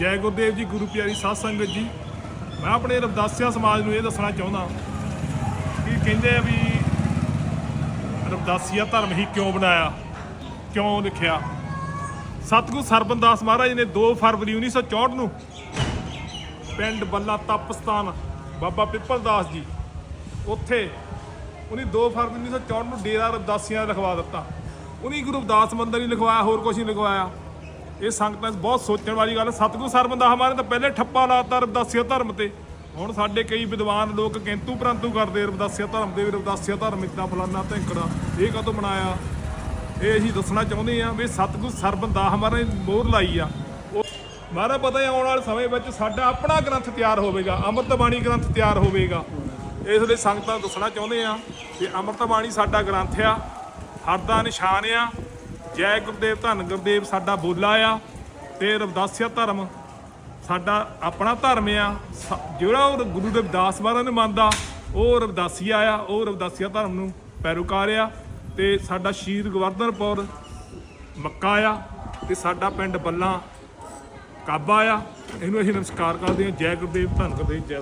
ਜੈ ਗੁਰਦੇਵ ਜੀ, ਗੁਰੂ ਪਿਆਰੀ ਸਾਧ ਸੰਗਤ ਜੀ। ਮੈਂ ਆਪਣੇ ਰਵਦਾਸੀਆ ਸਮਾਜ ਨੂੰ ਇਹ ਦੱਸਣਾ ਚਾਹੁੰਦਾ ਕਿ ਕਹਿੰਦੇ ਆ ਵੀ ਰਵਦਾਸੀਆ ਧਰਮ ਹੀ ਕਿਉਂ ਬਣਾਇਆ, ਕਿਉਂ ਲਿਖਿਆ ਸਤਿਗੁਰੂ ਸਰਬੰਦਾਸ ਮਹਾਰਾਜ ਨੇ 2 ਫਰਵਰੀ 1964 ਨੂੰ ਪਿੰਡ ਬੱਲਾ ਤਪਸਤਾਨ ਬਾਬਾ ਪਿੱਪਲ ਦਾਸ ਜੀ, ਉੱਥੇ ਉਹਨੇ 2 ਫਰਵਰੀ 1964 ਨੂੰ ਡੇਰਾ ਰਵਦਾਸੀਆਂ ਲਿਖਵਾ ਦਿੱਤਾ। ਉਹਨੇ ਗੁਰੂ ਰਵਿਦਾਸ ਮੰਦਰ ਹੀ ਲਿਖਵਾਇਆ, ਹੋਰ ਕੁਝ ਨਹੀਂ ਲਿਖਵਾਇਆ। ਇਹ ਸੰਗਤਾਂ 'ਚ ਬਹੁਤ ਸੋਚਣ ਵਾਲੀ ਗੱਲ ਹੈ। ਸਤਿਗੁਰੂ ਸਰਬੰਦਾਸ ਮਹਾਰਾਜ ਨੇ ਤਾਂ ਪਹਿਲੇ ਠੱਪਾ ਲਾਤਾ ਰਵਦਾਸੀਆ ਧਰਮ ਤੇ। ਹੁਣ ਸਾਡੇ ਕਈ ਵਿਦਵਾਨ ਲੋਕ ਕਿੰਤੂ ਪ੍ਰੰਤੂ ਕਰਦੇ ਰਵਦਾਸੀਆ ਧਰਮ ਦੇ ਵੀ ਰਵਦਾਸੀਆ ਧਰਮ ਇਦਾਂ ਫਲਾਨਾ ਧੈਂਕੜਾ ਇਹ ਕਦੋਂ ਬਣਾਇਆ ਇਹ ਅਸੀਂ ਦੱਸਣਾ ਚਾਹੁੰਦੇ ਆ ਵੀ ਸਤਿਗੁਰੂ ਸਰਬੰਦਾਸ ਮਹਾਰਾਜ ਨੇ ਮੋਹਰ ਲਾਈ ਆ। ਉਹ ਮਹਾਰਾਜ ਪਤਾ ਹੈ ਆਉਣ ਵਾਲੇ ਸਮੇਂ ਵਿੱਚ ਸਾਡਾ ਆਪਣਾ ਗ੍ਰੰਥ ਤਿਆਰ ਹੋਵੇਗਾ ਅੰਮ੍ਰਿਤ ਬਾਣੀ ਗ੍ਰੰਥ ਤਿਆਰ ਹੋਵੇਗਾ। ਇਸ ਲਈ ਸੰਗਤਾਂ ਨੂੰ ਦੱਸਣਾ ਚਾਹੁੰਦੇ ਆ ਕਿ ਅੰਮ੍ਰਿਤ ਬਾਣੀ ਸਾਡਾ ਗ੍ਰੰਥ ਆ, ਹਰ ਦਾ ਨਿਸ਼ਾਨ ਆ ਜੈ ਗੁਰਦੇਵ, ਧੰਨ ਗੁਰਦੇਵ, ਸਾਡਾ ਬੋਲਾ ਆ ਤੇ ਰਵਦਾਸੀਆ ਧਰਮ ਸਾਡਾ ਆਪਣਾ ਧਰਮ ਆ। ਜਿਹੜਾ ਉਹ ਗੁਰੂ ਰਵਿਦਾਸ ਮਹਾਰਾਜ ਨੂੰ ਮੰਨਦਾ, ਉਹ ਰਵਦਾਸੀਆ ਆ, ਉਹ ਰਵਦਾਸੀਆ ਧਰਮ ਨੂੰ ਪੈਰੋਕਾਰ ਆ ਤੇ ਸਾਡਾ ਸ਼ਹੀਦ ਗਵਰਧਨਪੁਰ ਮੱਕਾ ਆ ਤੇ ਸਾਡਾ ਪਿੰਡ ਬੱਲਾ ਕਾਬਾ ਆ। ਇਹਨੂੰ ਅਸੀਂ ਨਮਸਕਾਰ ਕਰਦੇ ਹਾਂ। ਜੈ ਗੁਰਦੇਵ, ਧੰਨ ਗੁਰਦੇਵ, ਜੈ